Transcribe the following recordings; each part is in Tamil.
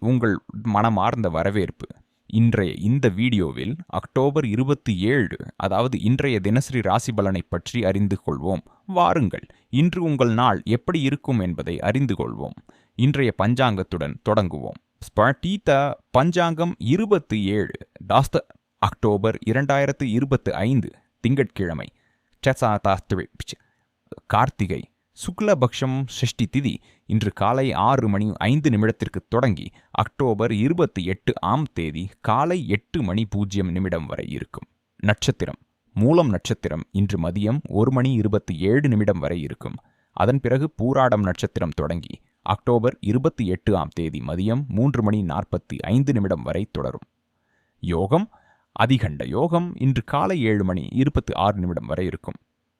உங்கள் மனமார்ந்த வரவேற்பு. இன்றைய இந்த வீடியோவில் அக்டோபர் இருபத்தி ஏழு அதாவது இன்றைய தினசரி ராசி பலனை பற்றி அறிந்து கொள்வோம். வாருங்கள் இன்று உங்கள் நாள் எப்படி இருக்கும் என்பதை அறிந்து கொள்வோம். இன்றைய பஞ்சாங்கத்துடன் தொடங்குவோம். ஸ்பர்டீத பஞ்சாங்கம் இருபத்தி ஏழு டாஸ்த அக்டோபர் இரண்டாயிரத்து இருபத்து ஐந்து திங்கட்கிழமை. கார்த்திகை. சுக்லபக்ஷம் ஷஷ்டி திதி இன்று காலை ஆறு மணி ஐந்து நிமிடத்திற்கு தொடங்கி அக்டோபர் இருபத்தி எட்டு ஆம் தேதி காலை எட்டு மணி பூஜ்ஜியம் நிமிடம் வரை இருக்கும். நட்சத்திரம். மூலம் நட்சத்திரம் இன்று மதியம் ஒரு மணி இருபத்தி ஏழு நிமிடம் வரை இருக்கும். அதன் பிறகு பூராடம் நட்சத்திரம் தொடங்கி அக்டோபர் இருபத்தி எட்டு ஆம் தேதி மதியம் மூன்று மணி நாற்பத்தி ஐந்து நிமிடம் வரை தொடரும். யோகம். அதிகண்ட யோகம் இன்று காலை ஏழு மணி இருபத்தி ஆறு நிமிடம் வரை இருக்கும்.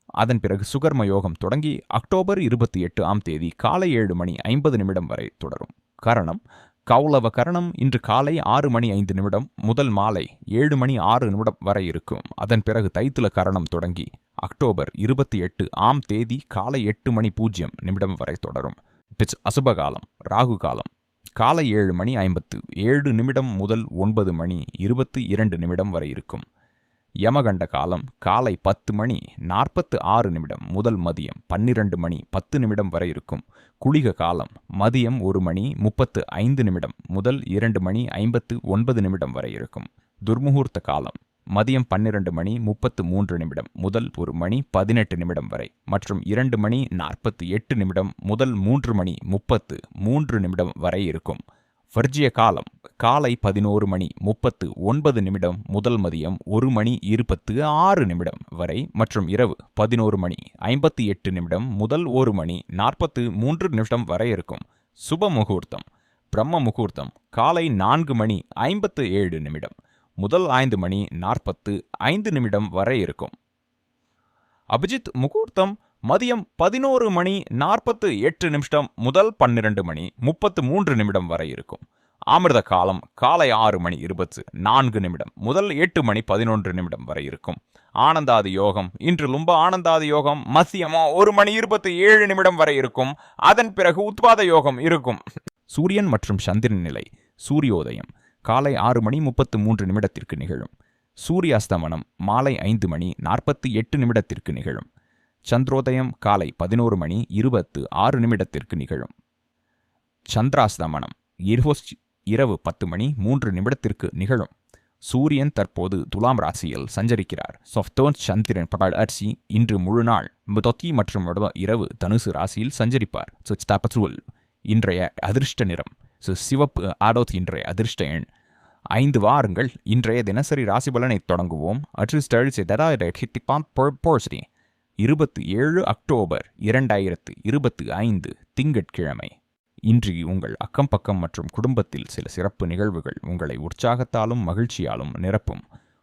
அதன் பிறகு சுகர்ம யோகம் தொடங்கி அக்டோபர் இருபத்தி எட்டு ஆம் தேதி காலை ஏழு மணி ஐம்பது நிமிடம் வரை தொடரும். கரணம் கௌலவ கரணம் இன்று காலை ஆறு மணி ஐந்து நிமிடம் முதல் மாலை ஏழு மணி ஆறு நிமிடம் வரை இருக்கும். அதன் பிறகு தைத்துல கரணம் தொடங்கி அக்டோபர் இருபத்தி எட்டு ஆம் தேதி காலை எட்டு மணி பூஜ்ஜியம் நிமிடம் வரை தொடரும். பிச் அசுபகாலம் ராகு காலம் காலை ஏழு மணி ஐம்பத்து ஏழு நிமிடம் முதல் ஒன்பது மணி இருபத்தி இரண்டு நிமிடம் வரை இருக்கும். யமகண்ட காலம் காலை பத்து மணி நாற்பத்து ஆறு நிமிடம் முதல் மதியம் பன்னிரண்டு மணி பத்து நிமிடம் வரை இருக்கும். குளிக காலம் மதியம் ஒரு மணி முப்பத்து ஐந்து நிமிடம் முதல் இரண்டு மணி ஐம்பத்து ஒன்பது நிமிடம் வரை இருக்கும். துர்முகூர்த்த காலம் மதியம் பன்னிரண்டு மணி முப்பத்து மூன்று நிமிடம் முதல் ஒரு மணி பதினெட்டு நிமிடம் வரை மற்றும் இரண்டு மணி நாற்பத்தி எட்டு நிமிடம் முதல் மூன்று மணி முப்பத்து மூன்று நிமிடம் வரை இருக்கும். வர்ஜிய காலம் காலை பதினோரு மணி முப்பத்து ஒன்பது நிமிடம் முதல் மதியம் ஒரு மணி இருபத்து ஆறு நிமிடம் வரை மற்றும் இரவு பதினோரு மணி ஐம்பத்தி எட்டு நிமிடம் முதல் ஒரு மணி நாற்பத்து மூன்று நிமிடம் வரை இருக்கும். சுப முகூர்த்தம் பிரம்ம முகூர்த்தம் காலை நான்கு மணி ஐம்பத்து ஏழு நிமிடம் முதல் ஐந்து மணி நாற்பத்து ஐந்து நிமிடம் வரை இருக்கும். அபிஜித் முகூர்த்தம் மதியம் பதினோரு மணி நாற்பத்து எட்டு நிமிஷம் முதல் பன்னிரண்டு மணி முப்பத்து மூன்று நிமிடம் வரை இருக்கும். அமிர்த காலம் காலை ஆறு மணி இருபத்து நான்கு நிமிடம் முதல் எட்டு மணி பதினொன்று நிமிடம் வரை இருக்கும். ஆனந்தாதி யோகம் இன்று லும்ப ஆனந்தாதி யோகம் மத்தியமா ஒரு மணி இருபத்தி ஏழு நிமிடம் வரை இருக்கும். அதன் பிறகு உத்பாத யோகம் இருக்கும். சூரியன் மற்றும் சந்திரன் நிலை சூரியோதயம் காலை ஆறு மணி முப்பத்து மூன்று நிமிடத்திற்கு நிகழும். சூரிய அஸ்தமனம் மாலை ஐந்து மணி நாற்பத்தி எட்டு நிமிடத்திற்கு நிகழும். சந்திரோதயம் காலை பதினோரு மணி இருபத்து ஆறு நிமிடத்திற்கு நிகழும். சந்திராஸ்தமனம் இரவு பத்து மணி மூன்று நிமிடத்திற்கு நிகழும். சூரியன் தற்போது துலாம் ராசியில் சஞ்சரிக்கிறார். சொஃப்தோன் சந்திரன் படால் இன்று முழு நாள் தொத்தி மற்றும் இரவு தனுசு ராசியில் சஞ்சரிப்பார். இன்றைய அதிர்ஷ்ட நிறம். சிவப்பு ஆடோத் இன்றைய அதிர்ஷ்ட எண். ஐந்து வாரங்கள் இன்றைய தினசரி ராசி பலனை தொடங்குவோம். போர்சிட்டி இருபத்தி ஏழு அக்டோபர் இரண்டாயிரத்து இருபத்தி ஐந்து திங்கட்கிழமை. இன்று உங்கள் அக்கம் பக்கம் மற்றும் குடும்பத்தில் சில சிறப்பு நிகழ்வுகள் உங்களை உற்சாகத்தாலும் மகிழ்ச்சியாலும் நிரப்பும்.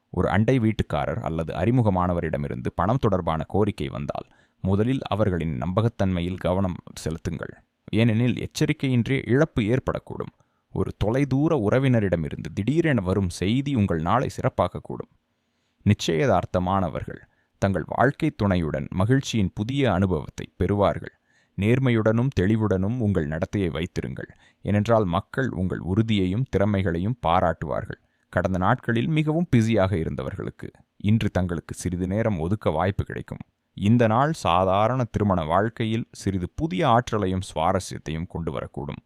ஒரு அண்டை வீட்டுக்காரர் அல்லது அறிமுகமானவரிடமிருந்து பணம் தொடர்பான கோரிக்கை வந்தால் முதலில் அவர்களின் நம்பகத்தன்மையில் கவனம் செலுத்துங்கள். ஏனெனில் எச்சரிக்கையின்றி இழப்பு ஏற்படக்கூடும். ஒரு தொலைதூர உறவினரிடமிருந்து திடீரென வரும் செய்தி உங்கள் நாளை சிறப்பாக்கக்கூடும். நிச்சயதார்த்தமானவர்கள் தங்கள் வாழ்க்கை துணையுடன் மகிழ்ச்சியின் புதிய அனுபவத்தை பெறுவார்கள். நேர்மையுடனும் தெளிவுடனும் உங்கள் நடத்தையை வைத்திருங்கள். ஏனென்றால் மக்கள் உங்கள் உறுதியையும் திறமைகளையும் பாராட்டுவார்கள். கடந்த நாட்களில் மிகவும் பிஸியாக இருந்தவர்களுக்கு இன்று தங்களுக்கு சிறிது நேரம் ஒதுக்க வாய்ப்பு கிடைக்கும். இந்த நாள் சாதாரண திருமண வாழ்க்கையில் சிறிது புதிய ஆற்றலையும் சுவாரஸ்யத்தையும் கொண்டு வரக்கூடும்.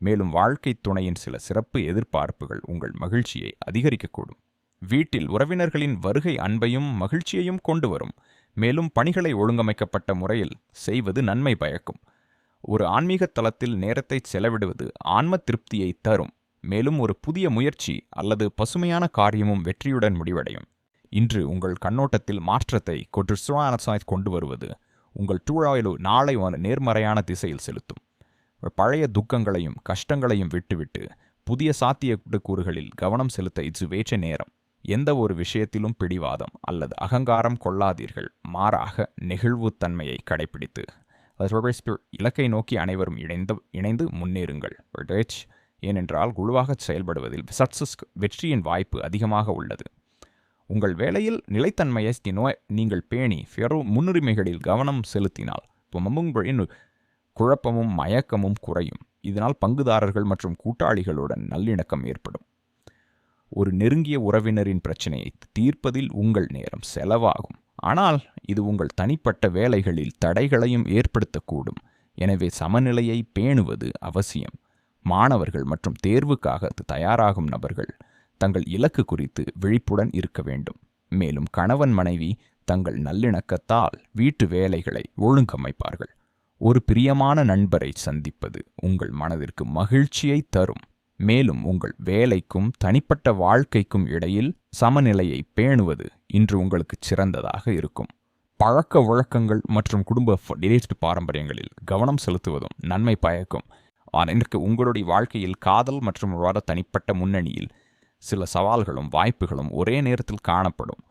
மேலும் வாழ்க்கை துணையின் சில சிறப்பு எதிர்பார்ப்புகள் உங்கள் மகிழ்ச்சியை அதிகரிக்கக்கூடும். வீட்டில் உறவினர்களின் வருகை அன்பையும் மகிழ்ச்சியையும் கொண்டு வரும். மேலும் பணிகளை ஒழுங்கமைக்கப்பட்ட முறையில் செய்வது நன்மை பயக்கும். ஒரு ஆன்மீக தளத்தில் நேரத்தை செலவிடுவது ஆன்ம திருப்தியை தரும். மேலும் ஒரு புதிய முயற்சி அல்லது பசுமையான காரியமும் வெற்றியுடன் முடிவடையும். இன்று உங்கள் கண்ணோட்டத்தில் மாற்றத்தை கொண்டு வருவது உங்கள் டூழாயிலு நாளை நேர்மறையான திசையில் செலுத்தும். பழைய துக்கங்களையும் கஷ்டங்களையும் விட்டுவிட்டு புதிய சாத்திய கூறுகளில் கவனம் செலுத்த இதுவேற்ற நேரம். எந்த ஒரு விஷயத்திலும் பிடிவாதம் அல்லது அகங்காரம் கொள்ளாதீர்கள். மாறாக நெகிழ்வுத்தன்மையை கடைபிடித்து இலக்கை நோக்கி அனைவரும் இணைந்து இணைந்து முன்னேறுங்கள். ஏனென்றால் குழுவாக செயல்படுவதில் சக்சஸ் வெற்றியின் வாய்ப்பு அதிகமாக உள்ளது. உங்கள் வேலையில் நிலைத்தன்மையை நீங்கள் பேணி ஃபெரோ முன்னுரிமைகளில் கவனம் செலுத்தினால் குழப்பமும் மயக்கமும் குறையும். இதனால் பங்குதாரர்கள் மற்றும் கூட்டாளிகளுடன் நல்லிணக்கம் ஏற்படும். ஒரு நெருங்கிய உறவினரின் பிரச்சனையை தீர்ப்பதில் உங்கள் நேரம் செலவாகும். ஆனால் இது உங்கள் தனிப்பட்ட வேலைகளில் தடைகளையும் ஏற்படுத்தக்கூடும். எனவே சமநிலையை பேணுவது அவசியம். மாணவர்கள் மற்றும் தேர்வுக்காக தயாராகும் நபர்கள் தங்கள் இலக்கு குறித்து விழிப்புடன் இருக்க வேண்டும். மேலும் கணவன் மனைவி தங்கள் நல்லிணக்கத்தால் வீட்டு வேலைகளை ஒழுங்கமைப்பார்கள். ஒரு பிரியமான நண்பரை சந்திப்பது உங்கள் மனதிற்கு மகிழ்ச்சியை தரும். மேலும் உங்கள் வேலைக்கும் தனிப்பட்ட வாழ்க்கைக்கும் இடையில் சமநிலையை பேணுவது இன்று உங்களுக்கு சிறந்ததாக இருக்கும். பழக்க வழக்கங்கள் மற்றும் குடும்ப ரிலேட்டட் பாரம்பரியங்களில் கவனம் செலுத்துவதும் நன்மை பயக்கும். ஆனால் இன்றைக்கு உங்களுடைய வாழ்க்கையில் காதல் மற்றும் வர தனிப்பட்ட முன்னணியில் சில சவால்களும் வாய்ப்புகளும் ஒரே நேரத்தில் காணப்படும்.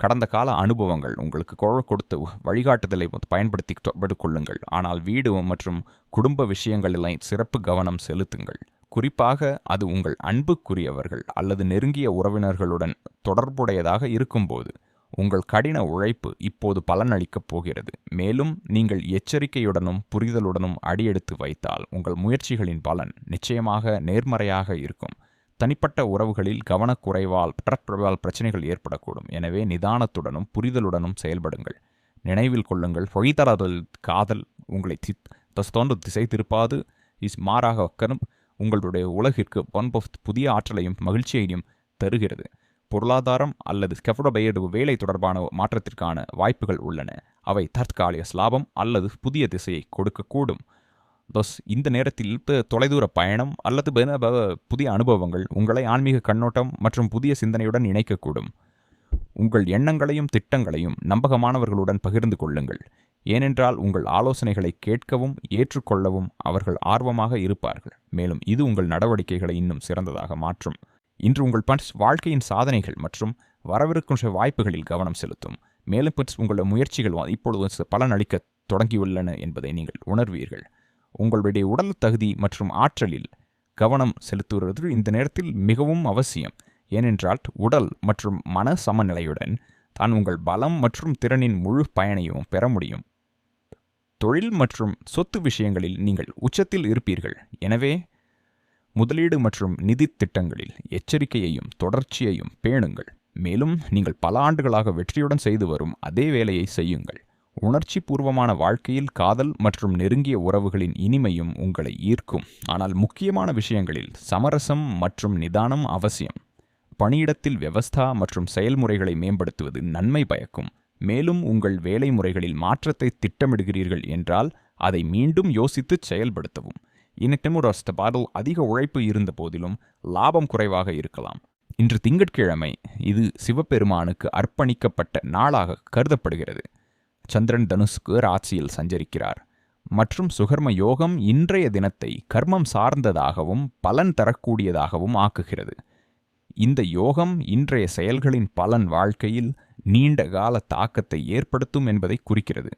கடந்த கால அனுபவங்கள் உங்களுக்கு குழல் கொடுத்த வழிகாட்டுதலை பயன்படுத்தி கொள்ளுங்கள். ஆனால் வீடு மற்றும் குடும்ப விஷயங்களில் சிறப்பு கவனம் செலுத்துங்கள். குறிப்பாக அது உங்கள் அன்புக்குரியவர்கள் அல்லது நெருங்கிய உறவினர்களுடன் தொடர்புடையதாக இருக்கும்போது உங்கள் கடின உழைப்பு இப்போது பலனளிக்கப் போகிறது. மேலும் நீங்கள் எச்சரிக்கையுடனும் புரிதலுடனும் அடியெடுத்து வைத்தால் உங்கள் முயற்சிகளின் பலன் நிச்சயமாக நேர்மறையாக இருக்கும். தனிப்பட்ட உறவுகளில் கவனக்குறைவால் பற்றப்பிரவால் பிரச்சனைகள் ஏற்படக்கூடும். எனவே நிதானத்துடனும் புரிதலுடனும் செயல்படுங்கள். நினைவில் கொள்ளுங்கள். பொய்தராதல் காதல் உங்களை தோன்று திசை திருப்பாது. இஸ் மாறாக கரும் உங்களுடைய உலகிற்கு ஒன்ப புதிய ஆற்றலையும் மகிழ்ச்சியையும் தருகிறது. பொருளாதாரம் அல்லது ஸ்கெஃபடோபையடு வேலை தொடர்பான மாற்றத்திற்கான வாய்ப்புகள் உள்ளன. அவை தற்காலிக ஸ்லாபம் அல்லது புதிய திசையை கொடுக்கக்கூடும். தஸ் இந்த நேரத்தில் தொலைதூர பயணம் அல்லது புதிய அனுபவங்கள் உங்களை ஆன்மீக கண்ணோட்டம் மற்றும் புதிய சிந்தனையுடன் இணைக்கக்கூடும். உங்கள் எண்ணங்களையும் திட்டங்களையும் நம்பகமானவர்களுடன் பகிர்ந்து கொள்ளுங்கள். ஏனென்றால் உங்கள் ஆலோசனைகளை கேட்கவும் ஏற்றுக்கொள்ளவும் அவர்கள் ஆர்வமாக இருப்பார்கள். மேலும் இது உங்கள் நடவடிக்கைகளை இன்னும் சிறந்ததாக மாற்றும். இன்று உங்கள் பன்ஸ் வாழ்க்கையின் சாதனைகள் மற்றும் வரவிருக்கும் வாய்ப்புகளில் கவனம் செலுத்தும். மேலும் பண்ட்ஸ் உங்களோட முயற்சிகள் இப்பொழுது பலனளிக்க தொடங்கியுள்ளன என்பதை நீங்கள் உணர்வீர்கள். உங்களுடைய உடல் தகுதி மற்றும் ஆற்றலில் கவனம் செலுத்துவது இந்த நேரத்தில் மிகவும் அவசியம். ஏனென்றால் உடல் மற்றும் மன சமநிலையுடன் தான் உங்கள் பலம் மற்றும் திறனின் முழு பயனையும் பெற முடியும். தொழில் மற்றும் சொத்து விஷயங்களில் நீங்கள் உச்சத்தில் இருப்பீர்கள். எனவே முதலீடு மற்றும் நிதி திட்டங்களில் எச்சரிக்கையையும் தொடர்ச்சியையும் பேணுங்கள். மேலும் நீங்கள் பல ஆண்டுகளாக வெற்றியுடன் செய்து வரும் அதே வேலையை செய்யுங்கள். உணர்ச்சி பூர்வமான வாழ்க்கையில் காதல் மற்றும் நெருங்கிய உறவுகளின் இனிமையும் உங்களை ஈர்க்கும். ஆனால் முக்கியமான விஷயங்களில் சமரசம் மற்றும் நிதானம் அவசியம். பணியிடத்தில் விவஸ்தா மற்றும் செயல்முறைகளை மேம்படுத்துவது நன்மை பயக்கும். மேலும் உங்கள் வேலை முறைகளில் மாற்றத்தை திட்டமிடுகிறீர்கள் என்றால் அதை மீண்டும் யோசித்து செயல்படுத்தவும். இன்னிட்டமுரஸ்த பாடல் அதிக உழைப்பு இருந்த போதிலும் லாபம் குறைவாக இருக்கலாம். இன்று திங்கட்கிழமை இது சிவபெருமானுக்கு அர்ப்பணிக்கப்பட்ட நாளாக கருதப்படுகிறது. சந்திரன் தனுஷ்க்கு ராசியில் சஞ்சரிக்கிறார். மற்றும் சுகர்ம யோகம் இன்றைய தினத்தை கர்மம் சார்ந்ததாகவும் பலன் தரக்கூடியதாகவும் ஆக்குகிறது. இந்த யோகம் இன்றைய செயல்களின் பலன் வாழ்க்கையில் நீண்ட கால தாக்கத்தை ஏற்படுத்தும் என்பதை குறிக்கிறது.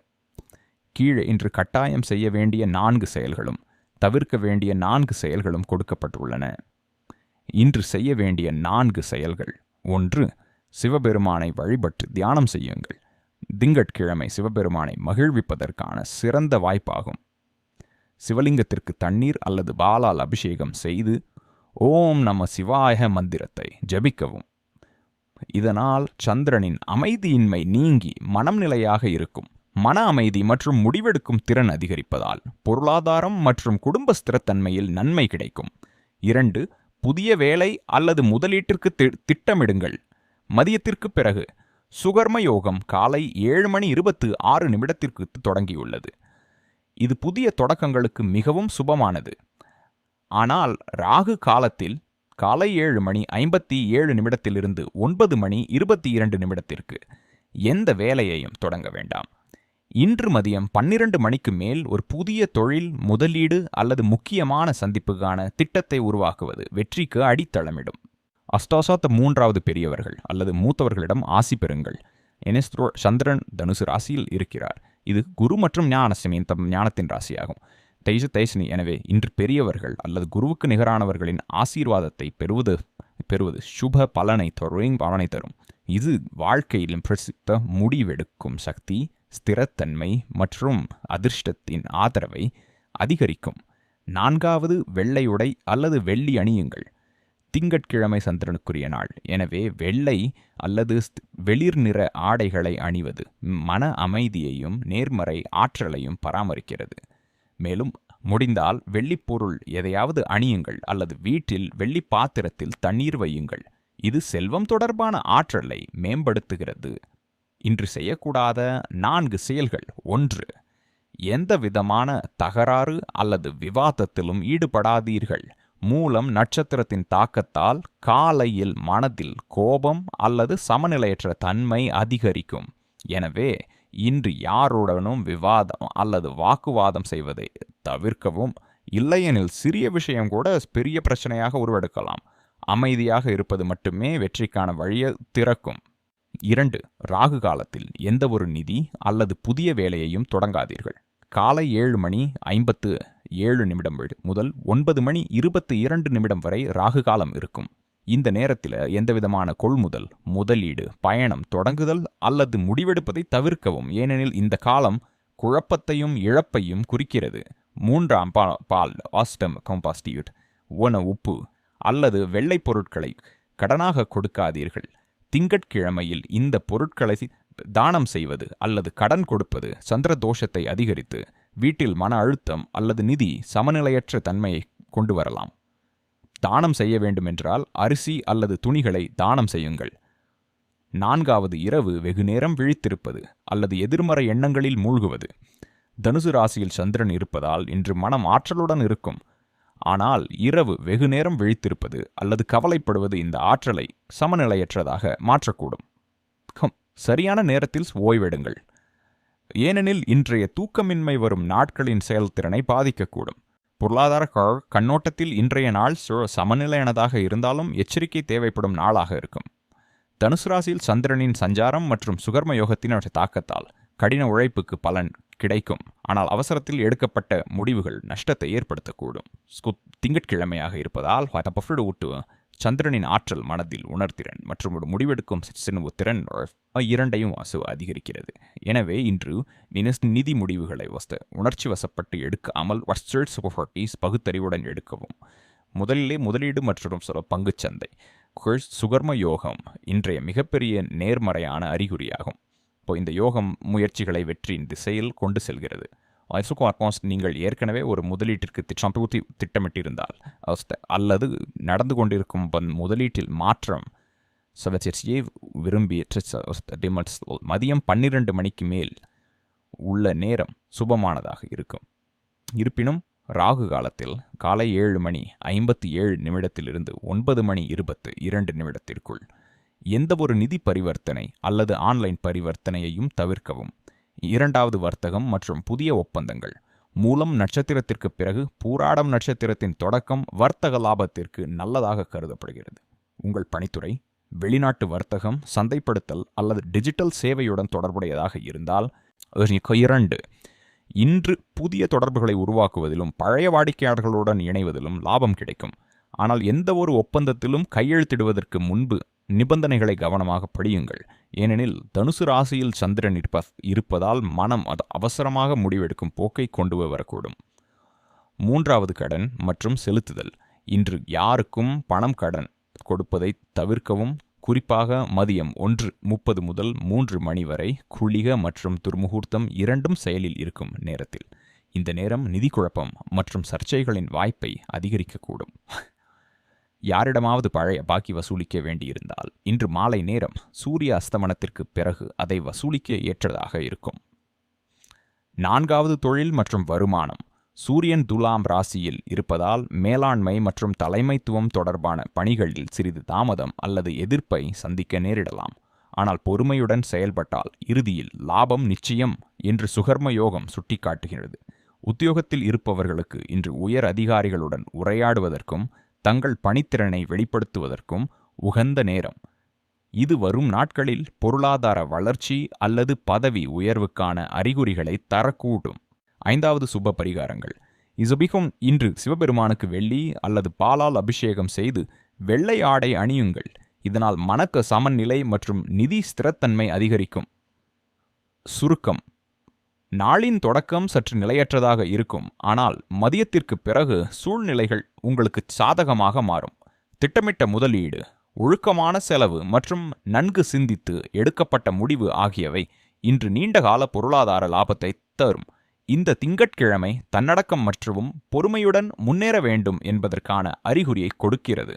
கீழே இன்று கட்டாயம் செய்ய வேண்டிய நான்கு செயல்களும் தவிர்க்க வேண்டிய நான்கு செயல்களும் கொடுக்கப்பட்டுள்ளன. இன்று செய்ய வேண்டிய நான்கு செயல்கள். ஒன்று சிவபெருமானை வழிபட்டு தியானம் செய்யுங்கள். திங்கட்கிழமை சிவபெருமானை மகிழ்விப்பதற்கான சிறந்த வாய்ப்பாகும். சிவலிங்கத்திற்கு தண்ணீர் அல்லது பாலால் அபிஷேகம் செய்து ஓம் நம சிவாய மந்திரத்தை ஜபிக்கவும். இதனால் சந்திரனின் அமைதியின்மை நீங்கி மனம் நிலையாக இருக்கும். மன அமைதி மற்றும் முடிவெடுக்கும் திறன் அதிகரிப்பதால் பொருளாதாரம் மற்றும் குடும்ப ஸ்திரத்தன்மையில் நன்மை கிடைக்கும். இரண்டு புதிய வேலை அல்லது முதலீட்டிற்கு திட்டமிடுங்கள். மதியத்திற்கு பிறகு சுகர்ம யோகம் காலை ஏழு மணி இருபத்து ஆறு நிமிடத்திற்கு தொடங்கியுள்ளது. இது புதிய தொடக்கங்களுக்கு மிகவும் சுபமானது. ஆனால் ராகு காலத்தில் காலை ஏழு மணி ஐம்பத்தி ஏழு நிமிடத்திலிருந்து ஒன்பது மணி இருபத்தி இரண்டு நிமிடத்திற்கு எந்த வேலையையும் தொடங்க வேண்டாம். இன்று மதியம் பன்னிரண்டு மணிக்கு மேல் ஒரு புதிய தொழில் முதலீடு அல்லது முக்கியமான சந்திப்புக்கான திட்டத்தை உருவாக்குவது வெற்றிக்கு அடித்தளமிடும். அஸ்டாசாத்த மூன்றாவது பெரியவர்கள் அல்லது மூத்தவர்களிடம் ஆசி பெறுங்கள். எனஸ்த்ரோ சந்திரன் தனுசு ராசியில் இருக்கிறார். இது குரு மற்றும் ஞானசமியின் தம் ஞானத்தின் ராசியாகும். டெய்ச தைசினி எனவே இன்று பெரியவர்கள் அல்லது குருவுக்கு நிகரானவர்களின் ஆசீர்வாதத்தை பெறுவது பெறுவது சுப பலனை தரும் பலனை தரும். இது வாழ்க்கையிலும் பிரசித்த முடிவெடுக்கும் சக்தி ஸ்திரத்தன்மை மற்றும் அதிர்ஷ்டத்தின் ஆதரவை அதிகரிக்கும். நான்காவது வெள்ளையுடை அல்லது வெள்ளி அணியுங்கள். திங்கட்கிழமை சந்திரனுக்குரிய நாள். எனவே வெள்ளை அல்லது வெளிர் நிற ஆடைகளை அணிவது மன அமைதியையும் நேர்மறை ஆற்றலையும் பராமரிக்கிறது. மேலும் முடிந்தால் வெள்ளிப்பொருள் எதையாவது அணியுங்கள் அல்லது வீட்டில் வெள்ளி பாத்திரத்தில் தண்ணீர் வையுங்கள். இது செல்வம் தொடர்பான ஆற்றலை மேம்படுத்துகிறது. இன்று செய்யக்கூடாத நான்கு செயல்கள். ஒன்று எந்த விதமான தகராறு அல்லது விவாதத்திலும் ஈடுபடாதீர்கள். மூலம் நட்சத்திரத்தின் தாக்கத்தால் காலையில் மனதில் கோபம் அல்லது சமநிலையற்ற தன்மை அதிகரிக்கும். எனவே இன்று யாருடனும் விவாதம் அல்லது வாக்குவாதம் செய்வதை தவிர்க்கவும் இல்லையெனில் சிறிய விஷயம் கூட பெரிய பிரச்சனையாக உருவெடுக்கலாம். அமைதியாக இருப்பது மட்டுமே வெற்றிக்கான வழியை திறக்கும். இரண்டு ராகு காலத்தில் எந்த ஒரு நிதி அல்லது புதிய வேலையையும் தொடங்காதீர்கள். காலை ஏழு மணி ஐம்பத்து ஏழு நிமிடம் முதல் ஒன்பது மணி இருபத்தி இரண்டு நிமிடம் வரை ராகு காலம் இருக்கும். இந்த நேரத்தில் எந்தவிதமான கொள்முதல் முதலீடு பயணம் தொடங்குதல் அல்லது முடிவெடுப்பதை தவிர்க்கவும். ஏனெனில் இந்த காலம் குழப்பத்தையும் இழப்பையும் குறிக்கிறது. மூன்றாம் பா பால் ஆஸ்டம் கம்பாஸ்டியூட் உண உப்பு அல்லது வெள்ளை பொருட்களை கடனாக கொடுக்காதீர்கள். திங்கட்கிழமையில் இந்த பொருட்களை தானம் செய்வது அல்லது கடன் கொடுப்பது சந்திர தோஷத்தை அதிகரித்து வீட்டில் மன அழுத்தம் அல்லது நிதி சமநிலையற்ற தன்மையை கொண்டு வரலாம். தானம் செய்ய வேண்டுமென்றால் அரிசி அல்லது துணிகளை தானம் செய்யுங்கள். நான்காவது இரவு வெகுநேரம் விழித்திருப்பது அல்லது எதிர்மறை எண்ணங்களில் மூழ்குவது. தனுசு ராசியில் சந்திரன் இருப்பதால் இன்று மனம் ஆற்றலுடன் இருக்கும். ஆனால் இரவு வெகுநேரம் விழித்திருப்பது அல்லது கவலைப்படுவது இந்த ஆற்றலை சமநிலையற்றதாக மாற்றக்கூடும். சரியான நேரத்தில் ஓய்வெடுங்கள். ஏனெனில் இன்றைய தூக்கமின்மை வரும் நாட்களின் செயல்திறனை பாதிக்கக்கூடும். பொருளாதார கண்ணோட்டத்தில் இன்றைய நாள் சமநிலையானதாக இருந்தாலும் எச்சரிக்கை தேவைப்படும் நாளாக இருக்கும். தனுசு ராசியில் சந்திரனின் சஞ்சாரம் மற்றும் சுகர்ம யோகத்தின் தாக்கத்தால் கடின உழைப்புக்கு பலன் கிடைக்கும். ஆனால் அவசரத்தில் எடுக்கப்பட்ட முடிவுகள் நஷ்டத்தை ஏற்படுத்தக்கூடும். திங்கட்கிழமையாக இருப்பதால் பஃபடு சந்திரனின் ஆற்றல் மனதில் உணர்திறன் மற்றும் ஒரு முடிவெடுக்கும் சின்ன திறன் இரண்டையும் வசு அதிகரிக்கிறது. எனவே இன்று நினஸ் நிதி முடிவுகளை வச உணர்ச்சி வசப்பட்டு எடுக்காமல் வர்ச்சுவல் சுபர்டீஸ் பகுத்தறிவுடன் எடுக்கவும். முதலிலே முதலீடு மற்றும் சில பங்குச்சந்தை சுகர்ம யோகம் இன்றைய மிகப்பெரிய நேர்மறையான அறிகுறியாகும். இப்போ இந்த யோகம் முயற்சிகளை வெற்றியின் திசையில் கொண்டு செல்கிறது. ஐசுகோ அக்கௌண்ட்ஸ் நீங்கள் ஏற்கனவே ஒரு முதலீட்டிற்கு திட்டம் திட்டமிட்டிருந்தால் அல்லது நடந்து கொண்டிருக்கும் பன் முதலீட்டில் மாற்றம் சவச்சியை விரும்பி டிமட்ஸ் மதியம் பன்னிரண்டு மணிக்கு மேல் உள்ள நேரம் சுபமானதாக இருக்கும். இருப்பினும் ராகு காலத்தில் காலை ஏழு மணி ஐம்பத்தி ஏழு நிமிடத்திலிருந்து ஒன்பது மணி இருபத்து இரண்டு நிமிடத்திற்குள் எந்த ஒரு நிதி பரிவர்த்தனை அல்லது ஆன்லைன் பரிவர்த்தனையையும் தவிர்க்கவும். இரண்டாவது வர்த்தகம் மற்றும் புதிய ஒப்பந்தங்கள். மூலம் நட்சத்திரத்திற்கு பிறகு பூராடம் நட்சத்திரத்தின் தொடக்கம் வர்த்தக லாபத்திற்கு நல்லதாக கருதப்படுகிறது. உங்கள் பணித்துறை வெளிநாட்டு வர்த்தகம் சந்தைப்படுத்தல் அல்லது டிஜிட்டல் சேவையுடன் தொடர்புடையதாக இருந்தால் இரண்டு இன்று புதிய தொடர்புகளை உருவாக்குவதிலும் பழைய வாடிக்கையாளர்களுடன் இணைவதிலும் லாபம் கிடைக்கும். ஆனால் எந்த ஒரு ஒப்பந்தத்திலும் கையெழுத்திடுவதற்கு முன்பு நிபந்தனைகளை கவனமாக படியுங்கள். ஏனெனில் தனுசு ராசியில் சந்திரன் இருப்ப இருப்பதால் மனம் அது அவசரமாக முடிவெடுக்கும் போக்கை கொண்டு வரக்கூடும். மூன்றாவது கடன் மற்றும் செலுத்துதல். இன்று யாருக்கும் பணம் கடன் கொடுப்பதை தவிர்க்கவும் குறிப்பாக மதியம் ஒன்று முப்பது முதல் மூன்று மணி வரை குளிக மற்றும் துர்முகூர்த்தம் இரண்டும் செயலில் இருக்கும் நேரத்தில். இந்த நேரம் நிதி குழப்பம் மற்றும் சர்ச்சைகளின் வாய்ப்பை அதிகரிக்கக்கூடும். யாரிடமாவது பழைய பாக்கி வசூலிக்க வேண்டியிருந்தால் இன்று மாலை நேரம் சூரிய அஸ்தமனத்திற்கு பிறகு அதை வசூலிக்க ஏற்றதாக இருக்கும். நான்காவது தொழில் மற்றும் வருமானம். சூரியன் துலாம் ராசியில் இருப்பதால் மேலாண்மை மற்றும் தலைமைத்துவம் தொடர்பான பணிகளில் சிறிது தாமதம் அல்லது எதிர்ப்பை சந்திக்க நேரிடலாம். ஆனால் பொறுமையுடன் செயல்பட்டால் இறுதியில் லாபம் நிச்சயம் என்று சுகர்ம யோகம் சுட்டிக்காட்டுகிறது. உத்தியோகத்தில் இருப்பவர்களுக்கு இன்று உயர் அதிகாரிகளுடன் உரையாடுவதற்கும் தங்கள் பணித்திறனை வெளிப்படுத்துவதற்கும் உகந்த நேரம். இது வரும் நாட்களில் பொருளாதார வளர்ச்சி அல்லது பதவி உயர்வுக்கான அறிகுறிகளை தரக்கூடும். ஐந்தாவது சுப பரிகாரங்கள். இசுபிகும் இன்று சிவபெருமானுக்கு வெள்ளி அல்லது பாலால் அபிஷேகம் செய்து வெள்ளை ஆடை அணியுங்கள். இதனால் மனக்க சமநிலை மற்றும் நிதி ஸ்திரத்தன்மை அதிகரிக்கும். சுருக்கம். நாளின் தொடக்கம் சற்று நிலையற்றதாக இருக்கும். ஆனால் மதியத்திற்கு பிறகு சூழ்நிலைகள் உங்களுக்கு சாதகமாக மாறும். திட்டமிட்ட முதலீடு ஒழுக்கமான செலவு மற்றும் நன்கு சிந்தித்து எடுக்கப்பட்ட முடிவு ஆகியவை இன்று நீண்டகால பொருளாதார லாபத்தை தரும். இந்த திங்கட்கிழமை தன்னடக்கம் மற்றும் பொறுமையுடன் முன்னேற வேண்டும் என்பதற்கான அறிகுறியை கொடுக்கிறது.